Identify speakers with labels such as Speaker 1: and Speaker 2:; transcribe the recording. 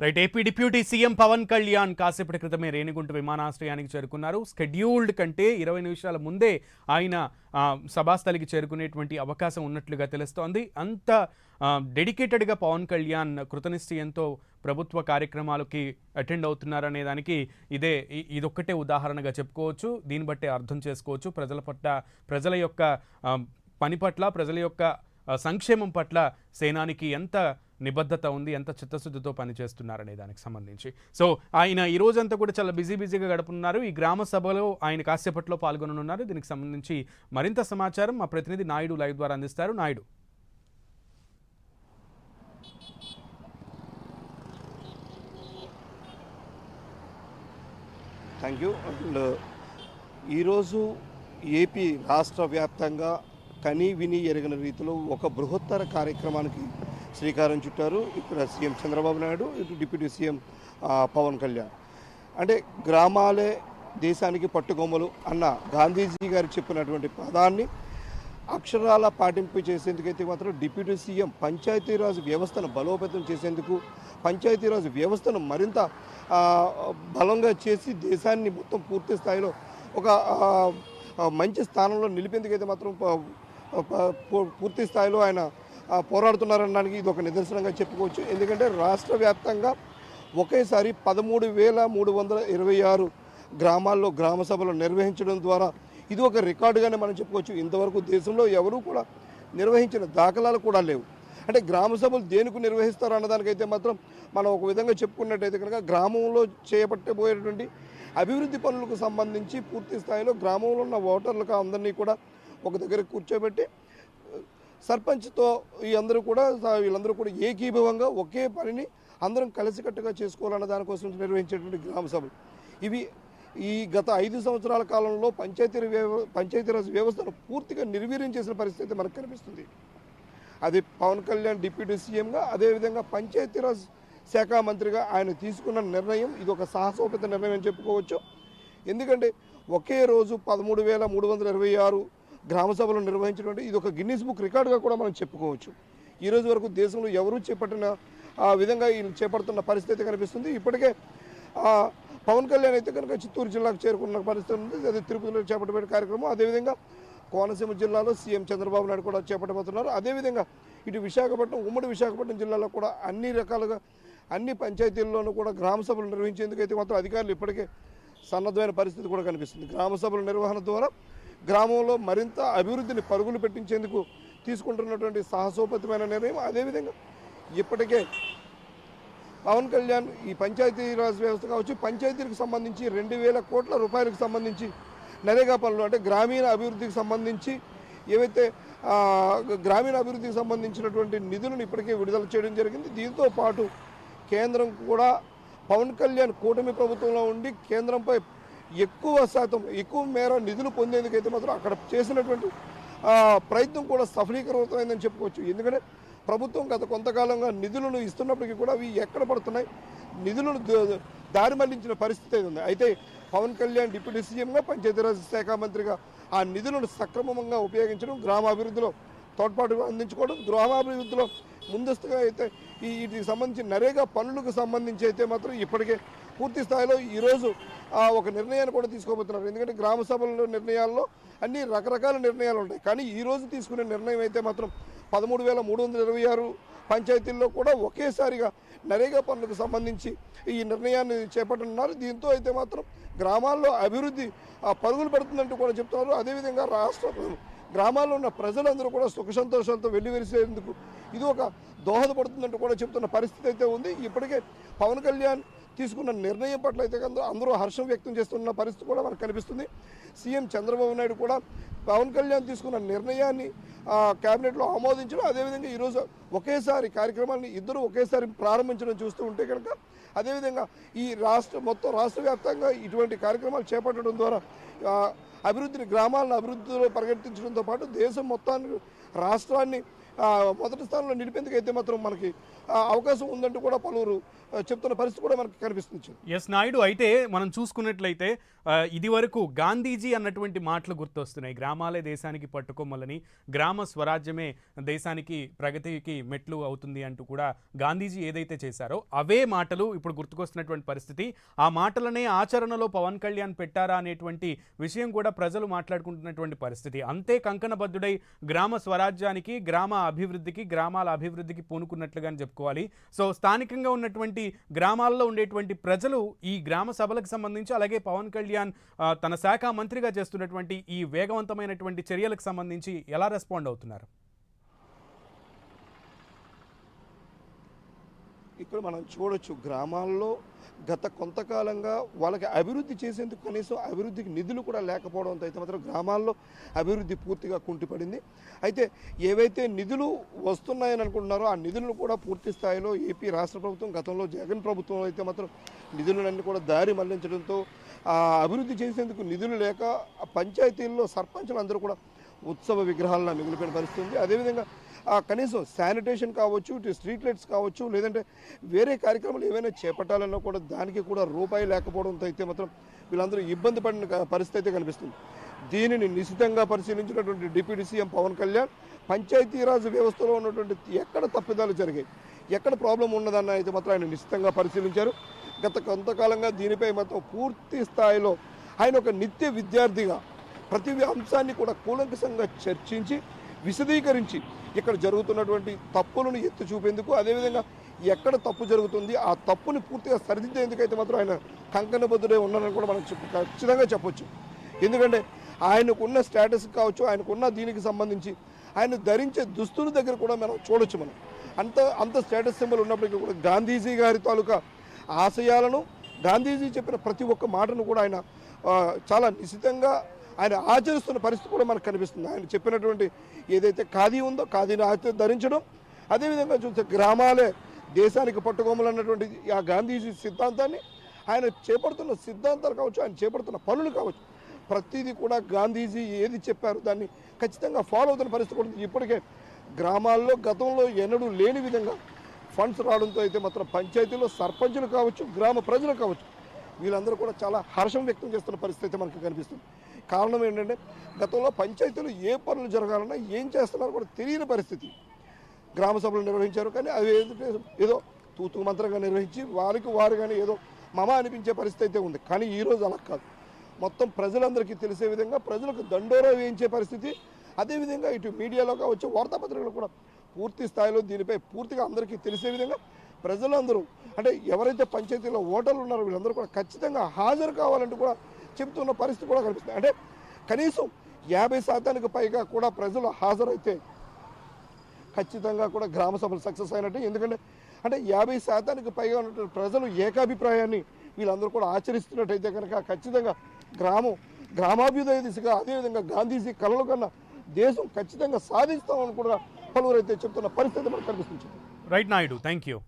Speaker 1: Right AP deputy CM Pawan Kalyan కాసేపటి క్రితమే రేణిగుంట విమానాశ్రయానికి చేరుకున్నారు. స్కెడ్యూల్డ్ కంటే ఇరవై నిమిషాల ముందే ఆయన సభాస్థలికి చేరుకునేటువంటి అవకాశం ఉన్నట్లుగా తెలుస్తోంది. అంత డెడికేటెడ్గా పవన్ కళ్యాణ్ కృతనిశ్చయంతో ప్రభుత్వ కార్యక్రమాలకి అటెండ్ అవుతున్నారనే దానికి ఇదే ఇదొక్కటే ఉదాహరణగా చెప్పుకోవచ్చు. దీన్ని బట్టే అర్థం చేసుకోవచ్చు. ప్రజల పట్ల ప్రజల యొక్క పని పట్ల ప్రజల యొక్క సంక్షేమం పట్ల సేనానికి ఎంత నిబద్ధత ఉంది ఎంత చిత్తశుద్ధితో పనిచేస్తున్నారనే దానికి సంబంధించి. సో ఆయన ఈ రోజంతా కూడా చాలా బిజీ బిజీగా గడుపుతున్నారు. ఈ గ్రామ సభలో ఆయన కాసేపట్లో పాల్గొననున్నారు. దీనికి సంబంధించి మరింత సమాచారం మా ప్రతినిధి నాయుడు లైవ్ ద్వారా అందిస్తారు. నాయుడు.
Speaker 2: థ్యాంక్ యూ అండ్ ఈరోజు ఏపీ రాష్ట్ర వ్యాప్తంగా కనీ విని ఎరగిన రీతిలో ఒక బృహత్తర కార్యక్రమానికి శ్రీకారం చుట్టారు ఇక్కడ సీఎం చంద్రబాబు నాయుడు ఇటు డిప్యూటీ సీఎం పవన్ కళ్యాణ్. అంటే గ్రామాలే దేశానికి పట్టుకొమ్మలు అన్న గాంధీజీ గారు చెప్పినటువంటి పదాన్ని అక్షరాల పాటింపు చేసేందుకైతే మాత్రం డిప్యూటీ సీఎం పంచాయతీరాజ్ వ్యవస్థను బలోపేతం చేసేందుకు పంచాయతీరాజ్ వ్యవస్థను మరింత బలంగా చేసి దేశాన్ని మొత్తం పూర్తి స్థాయిలో ఒక మంచి స్థానంలో నిలిపేందుకైతే మాత్రం పూర్తి స్థాయిలో ఆయన పోరాడుతున్నారనడానికి ఇది ఒక నిదర్శనంగా చెప్పుకోవచ్చు. ఎందుకంటే రాష్ట్ర వ్యాప్తంగా ఒకేసారి పదమూడు వేల మూడు వందల ఇరవై ఆరు గ్రామాల్లో గ్రామ సభలు నిర్వహించడం ద్వారా ఇది ఒక రికార్డుగానే మనం చెప్పుకోవచ్చు. ఇంతవరకు దేశంలో ఎవరూ కూడా నిర్వహించిన దాఖలాలు కూడా లేవు. అంటే గ్రామ సభలు దేనికి నిర్వహిస్తారు అన్నదానికైతే మాత్రం మనం ఒక విధంగా చెప్పుకున్నట్టయితే కనుక గ్రామంలో చేపట్టబోయేటువంటి అభివృద్ధి పనులకు సంబంధించి పూర్తి స్థాయిలో గ్రామంలో ఉన్న ఓటర్లకు అందరినీ కూడా ఒక దగ్గర కూర్చోబెట్టి సర్పంచ్తో ఈ అందరూ కూడా వీళ్ళందరూ కూడా ఏకీభవంగా ఒకే పనిని అందరం కలిసికట్టుగా చేసుకోవాలన్న దానికోసం నిర్వహించేటువంటి గ్రామ సభలు. ఇవి ఈ గత ఐదు సంవత్సరాల కాలంలో పంచాయతీ వ్యవ పంచాయతీరాజ్ వ్యవస్థను పూర్తిగా నిర్వీర్యం చేసిన పరిస్థితి మనకు కనిపిస్తుంది. అది పవన్ కళ్యాణ్ డిప్యూటీ సీఎంగా అదేవిధంగా పంచాయతీరాజ్ శాఖ మంత్రిగా ఆయన తీసుకున్న నిర్ణయం ఇది ఒక సాహసోపేత నిర్ణయం అని చెప్పుకోవచ్చు. ఎందుకంటే ఒకే రోజు పదమూడు వేల మూడు వందల ఇరవై ఆరు గ్రామ సభలు నిర్వహించినటువంటి ఇది ఒక గిన్నీస్ బుక్ రికార్డుగా కూడా మనం చెప్పుకోవచ్చు. ఈరోజు వరకు దేశంలో ఎవరూ చేపట్టిన ఆ విధంగా వీళ్ళు చేపడుతున్న పరిస్థితి కనిపిస్తుంది. ఇప్పటికే పవన్ కళ్యాణ్ అయితే కనుక చిత్తూరు జిల్లాకు చేరుకున్న పరిస్థితి ఉంది. అదే తిరుపతిలో చేపట్టబోయే కార్యక్రమం. అదేవిధంగా కోనసీమ జిల్లాలో సీఎం చంద్రబాబు నాయుడు కూడా చేపట్టబోతున్నారు. అదేవిధంగా ఇటు విశాఖపట్నం ఉమ్మడి విశాఖపట్నం జిల్లాలో కూడా అన్ని రకాలుగా అన్ని పంచాయతీల్లోనూ కూడా గ్రామ సభలు నిర్వహించేందుకు అయితే మాత్రం అధికారులు ఇప్పటికే సన్నద్ధమైన పరిస్థితి కూడా కనిపిస్తుంది. గ్రామ సభల నిర్వహణ ద్వారా గ్రామంలో మరింత అభివృద్ధిని పరుగులు పెట్టించేందుకు తీసుకుంటున్నటువంటి సాహసోపతమైన నిర్ణయం అదేవిధంగా ఇప్పటికే పవన్ కళ్యాణ్ ఈ పంచాయతీరాజ్ వ్యవస్థ కావచ్చు పంచాయతీలకు సంబంధించి రెండు వేల కోట్ల రూపాయలకు సంబంధించి నరేగా పనులు అంటే గ్రామీణ అభివృద్ధికి సంబంధించి ఏవైతే గ్రామీణ అభివృద్ధికి సంబంధించినటువంటి నిధులను ఇప్పటికే విడుదల చేయడం జరిగింది. దీంతో పాటు కేంద్రం కూడా పవన్ కళ్యాణ్ కూటమి ప్రభుత్వంలో ఉండి కేంద్రంపై ఎక్కువ శాతం ఎక్కువ మేర నిధులు పొందేందుకైతే మాత్రం అక్కడ చేసినటువంటి ప్రయత్నం కూడా సఫలీకృతమైందని చెప్పుకోవచ్చు. ఎందుకంటే ప్రభుత్వం గత కొంతకాలంగా నిధులను ఇస్తున్నప్పటికీ కూడా అవి ఎక్కడ పడుతున్నాయి? నిధులను దారి మళ్ళించిన పరిస్థితి అయితే ఉంది? అయితే పవన్ కళ్యాణ్ డిప్యూటీ సీఎంగా పంచాయతీరాజ్ శాఖ మంత్రిగా ఆ నిధులను సక్రమంగా ఉపయోగించడం గ్రామాభివృద్ధిలో తోడ్పాటు అందించుకోవడం గ్రామాభివృద్ధిలో ముందస్తుగా అయితే ఈ వీటికి సంబంధించి నరేగా పనులకు సంబంధించి అయితే మాత్రం ఇప్పటికే పూర్తి స్థాయిలో ఈరోజు ఆ, ఒక నిర్ణయాన్ని కూడా తీసుకోబోతున్నారు. ఎందుకంటే గ్రామ సభల నిర్ణయాల్లో అన్ని రకరకాల నిర్ణయాలు ఉంటాయి. కానీ ఈ రోజు తీసుకునే నిర్ణయం అయితే మాత్రం పదమూడు వేల మూడు వందల ఇరవై ఆరు పంచాయతీల్లో కూడా ఒకేసారిగా నరేగా పనులకు సంబంధించి ఈ నిర్ణయాన్ని చేపట్టనున్నారు. దీంతో అయితే మాత్రం గ్రామాల్లో అభివృద్ధి పరుగులు పెడుతుందంటూ కూడా చెప్తున్నారు. అదేవిధంగా రాష్ట్ర గ్రామాల్లో ఉన్న ప్రజలందరూ కూడా సుఖ సంతోషాలతో వెళ్ళివెలిసేందుకు ఇది ఒక దోహదపడుతుందంటూ కూడా చెప్తున్న పరిస్థితి అయితే ఉంది. ఇప్పటికే పవన్ కళ్యాణ్ తీసుకున్న నిర్ణయం పట్ల అయితే అందరూ హర్షం వ్యక్తం చేస్తున్న పరిస్థితి కూడా మనకు కనిపిస్తుంది. సీఎం చంద్రబాబు నాయుడు కూడా పవన్ కళ్యాణ్ తీసుకున్న నిర్ణయాన్ని క్యాబినెట్లో కేబినెట్లో ఆమోదించడం అదేవిధంగా ఈరోజు ఒకేసారి కార్యక్రమాన్ని ఇద్దరు ఒకేసారి ప్రారంభించడం చూస్తూ ఉంటే కనుక అదేవిధంగా ఈ రాష్ట్ర మొత్తం రాష్ట్ర వ్యాప్తంగా ఇటువంటి కార్యక్రమాలు చేపట్టడం ద్వారా అభివృద్ధిని గ్రామాలను అభివృద్ధిలో పరిగెత్తించడంతో పాటు దేశం మొత్తాన్ని రాష్ట్రాన్ని మొదటి స్థానంలో నిలిపేందుకు అయితే మాత్రం మనకి అవకాశం ఉందంటూ కూడా పలువురు చెప్తున్న పరిస్థితి కూడా మనకి కనిపిస్తుంది.
Speaker 1: ఎస్ నాయుడు అయితే మనం చూసుకున్నట్లయితే ఇది వరకు గాంధీజీ అన్నటువంటి మాటలు గుర్తొస్తున్నాయి. గ్రామాలే దేశానికి పట్టుకోమలని గ్రామ స్వరాజ్యమే దేశానికి ప్రగతికి మెట్లు అవుతుంది అంటూ కూడా గాంధీజీ ఏదైతే చేశారో అవే మాటలు ఇప్పుడు గుర్తుకొస్తున్నటువంటి పరిస్థితి. ఆ మాటలనే ఆచరణలో పవన్ కళ్యాణ్ పెట్టారా అనేటువంటి విషయం కూడా ప్రజలు మాట్లాడుకుంటున్నటువంటి పరిస్థితి. అంతే కంకణబద్ధుడై గ్రామ స్వరాజ్యానికి గ్రామ అభివృద్ధికి గ్రామాల అభివృద్ధికి పూనుకున్నట్లుగా చెప్పుకోవాలి. సో స్థానికంగా ఉన్నటువంటి గ్రామాల్లో ఉండేటువంటి ప్రజలు ఈ గ్రామ సభలకు సంబంధించి అలాగే పవన్ కళ్యాణ్ తన శాఖ మంత్రిగా చేస్తున్నటువంటి ఈ వేగవంతమైన వేగవంతమైనటువంటి చర్యలకు సంబంధించి ఎలా రెస్పాండ్ అవుతున్నారు?
Speaker 2: ఇక్కడ మనం చూడొచ్చు గ్రామాల్లో గత కొంతకాలంగా వాళ్ళకి అభివృద్ధి చేసేందుకు కనీసం అభివృద్ధికి నిధులు కూడా లేకపోవడంతో అయితే మాత్రం గ్రామాల్లో అభివృద్ధి పూర్తిగా కుంటిపడింది. అయితే ఏవైతే నిధులు వస్తున్నాయని అనుకుంటున్నారో ఆ నిధులను కూడా పూర్తి స్థాయిలో ఏపీ రాష్ట్ర ప్రభుత్వం గతంలో జగన్ ప్రభుత్వం అయితే మాత్రం నిధులన్నీ కూడా దారి మళ్ళించడంతో ఆ అభివృద్ధి చేసేందుకు నిధులు లేక పంచాయతీల్లో సర్పంచులు అందరూ కూడా ఉత్సవ విగ్రహాలను మిగిలిపోయిన పరిస్థితి ఉంది. అదేవిధంగా కనీసం శానిటేషన్ కావచ్చు ఇటు స్ట్రీట్ లైట్స్ కావచ్చు లేదంటే వేరే కార్యక్రమాలు ఏమైనా చేపట్టాలన్నా కూడా దానికి కూడా రూపాయి లేకపోవడంతో అయితే మాత్రం వీళ్ళందరూ ఇబ్బంది పడిన పరిస్థితి అయితే కనిపిస్తుంది. దీనిని నిశితంగా పరిశీలించినటువంటి డిప్యూటీ సీఎం పవన్ కళ్యాణ్ పంచాయతీరాజ్ వ్యవస్థలో ఉన్నటువంటి ఎక్కడ తప్పిదాలు జరిగాయి ఎక్కడ ప్రాబ్లం ఉన్నదన్న అయితే మాత్రం ఆయన నిశితంగా పరిశీలించారు. గత కొంతకాలంగా దీనిపై మాత్రం పూర్తి స్థాయిలో ఆయన ఒక నిత్య విద్యార్థిగా ప్రతి అంశాన్ని కూడా కూలంకషంగా చర్చించి విశదీకరించి ఇక్కడ జరుగుతున్నటువంటి తప్పులను ఎత్తి చూపేందుకు అదేవిధంగా ఎక్కడ తప్పు జరుగుతుంది ఆ తప్పుని పూర్తిగా సరిదిద్దేందుకైతే మాత్రం ఆయన కంకణబద్ధుడే ఉన్నారని కూడా మనం ఖచ్చితంగా చెప్పొచ్చు. ఎందుకంటే ఆయనకున్న స్టేటస్ కావచ్చు ఆయనకున్న దీనికి సంబంధించి ఆయన ధరించే దుస్తుల దగ్గర కూడా మనం చూడొచ్చు మనం. అంత అంత స్టేటస్ సింబల్ ఉన్నప్పటికీ కూడా గాంధీజీ గారి తాలూకా ఆశయాలను గాంధీజీ చెప్పిన ప్రతి ఒక్క మాటను కూడా ఆయన చాలా నిశితంగా ఆయన ఆచరిస్తున్న పరిస్థితి కూడా మనకు కనిపిస్తుంది ఆయన చెప్పినటువంటి ఏదైతే ఖాదీ ఉందో ఖాదీని ఆచరి ధరించడం అదేవిధంగా చూస్తే గ్రామాలే దేశానికి పట్టుకోమలు అన్నటువంటి ఆ గాంధీజీ సిద్ధాంతాన్ని ఆయన చేపడుతున్న సిద్ధాంతాలు కావచ్చు ఆయన చేపడుతున్న పనులు కావచ్చు ప్రతిదీ కూడా గాంధీజీ ఏది చెప్పారు దాన్ని ఖచ్చితంగా ఫాలో అవుతున్న పరిస్థితి కూడా ఉంది. ఇప్పటికే గ్రామాల్లో గతంలో ఎన్నడూ లేని విధంగా ఫండ్స్ రావడంతో అయితే మాత్రం పంచాయతీలో సర్పంచులు కావచ్చు గ్రామ ప్రజలు కావచ్చు వీళ్ళందరూ కూడా చాలా హర్షం వ్యక్తం చేస్తున్న పరిస్థితి అయితే మనకు కనిపిస్తుంది. కారణం ఏంటంటే గతంలో పంచాయతీలు ఏ పనులు జరగాలన్నా ఏం చేస్తున్నారో కూడా తెలియని పరిస్థితి. గ్రామ సభలు నిర్వహించారు కానీ అవి ఏంటంటే ఏదో తూతు మంత్రంగా నిర్వహించి వారికి వారు కానీ ఏదో మమ అనిపించే పరిస్థితి అయితే ఉంది. కానీ ఈ రోజు అలా కాదు. మొత్తం ప్రజలందరికీ తెలిసే విధంగా ప్రజలకు దండోరా వేయించే పరిస్థితి. అదేవిధంగా ఇటు మీడియాలో కావచ్చు వార్తాపత్రికలు కూడా పూర్తి స్థాయిలో దీనిపై పూర్తిగా అందరికీ తెలిసే విధంగా ప్రజలందరూ అంటే ఎవరైతే పంచాయతీలో ఓటర్లు ఉన్నారో వీళ్ళందరూ కూడా ఖచ్చితంగా హాజరు కావాలంటూ కూడా చెబుతున్న పరిస్థితి కూడా కనిపిస్తుంది. అంటే కనీసం యాభై శాతానికి పైగా కూడా ప్రజలు హాజరైతే ఖచ్చితంగా కూడా గ్రామ సభలు సక్సెస్ అయినట్టు. ఎందుకంటే అంటే యాభై శాతానికి పైగా ఉన్నటువంటి ప్రజలు ఏకాభిప్రాయాన్ని వీళ్ళందరూ కూడా ఆచరిస్తున్నట్టయితే కనుక ఖచ్చితంగా గ్రామం గ్రామాభ్యుదయ దిశగా అదేవిధంగా గాంధీజీ కళలు కన్నా దేశం ఖచ్చితంగా సాధిస్తామని కూడా పలువురైతే చెప్తున్న పరిస్థితి మనకు కనిపిస్తుంది.
Speaker 1: Right Naidu thank you